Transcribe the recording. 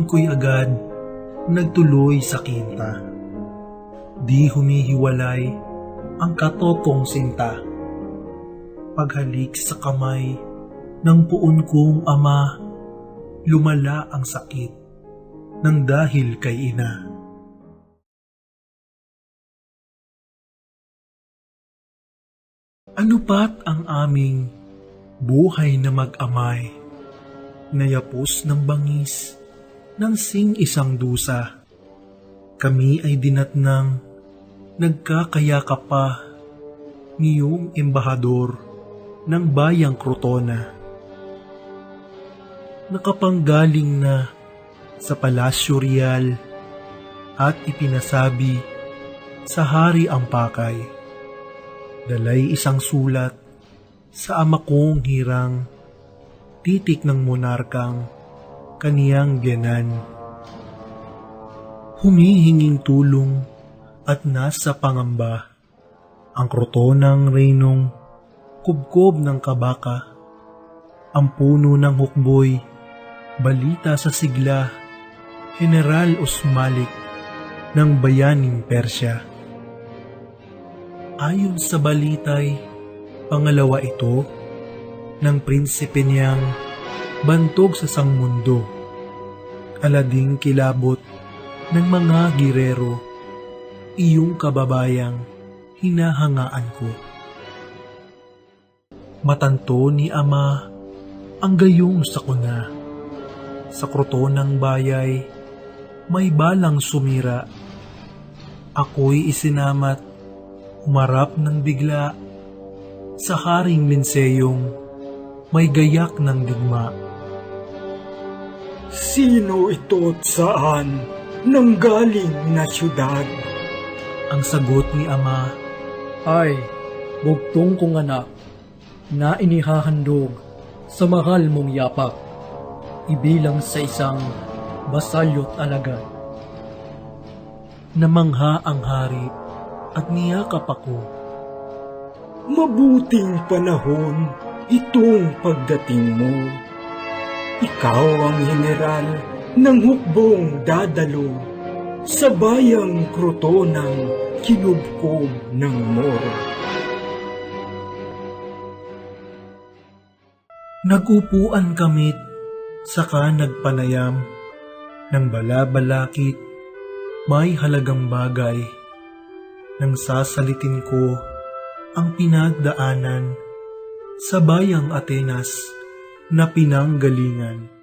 Pag-ahon ko'y agad, nagtuloy sa kinta. Di humihiwalay ang katotong sinta. Paghalik sa kamay ng puon kong ama, lumala ang sakit ng dahil kay ina. Ano pat ang aming buhay na mag-amay, nayapos ng bangis ng sing isang dusa. Kami ay dinatnang nagkakayaka pa niyong embahador ng bayang Crotona. Nakapanggaling na sa Palasyo Real at ipinasabi sa hari ang pakay. Dalay isang sulat sa ama kong hirang titik ng monarkang kaniyang biyanan. Humihinging tulong at nasa pangamba ang krotonang reynong kubkob ng kabaka, ang puno ng hukboy, balita sa sigla, General Osmalik ng bayaning Persya. Ayon sa balitay, pangalawa ito ng prinsipe niyang bantog sa sangmundo, alading kilabot ng mga girero, iyong kababayang hinahangaan ko. Matanto ni ama ang gayong sa kuna. Sa krotonang bayay, may balang sumira. Ako'y isinamat, umarap ng bigla, sa haring minseyong may gayak ng digma. Sino ito't saan nanggaling na syudad? Ang sagot ni ama, ay bugtong kong anak na inihahandog sa mahal mong yapak, ibilang sa isang basalyot alagad. namangha ang hari at niyakap ako. Mabuting panahon itong pagdating mo. Ikaw ang general ng hukbong dadalo sa bayang krotonang kinubkob ng Moro. Nagupuan kamit, saka nagpanayam ng balabalakit, may halagang bagay. Nang sasalitin ko ang pinagdaanan sa bayang Atenas na pinanggalingan.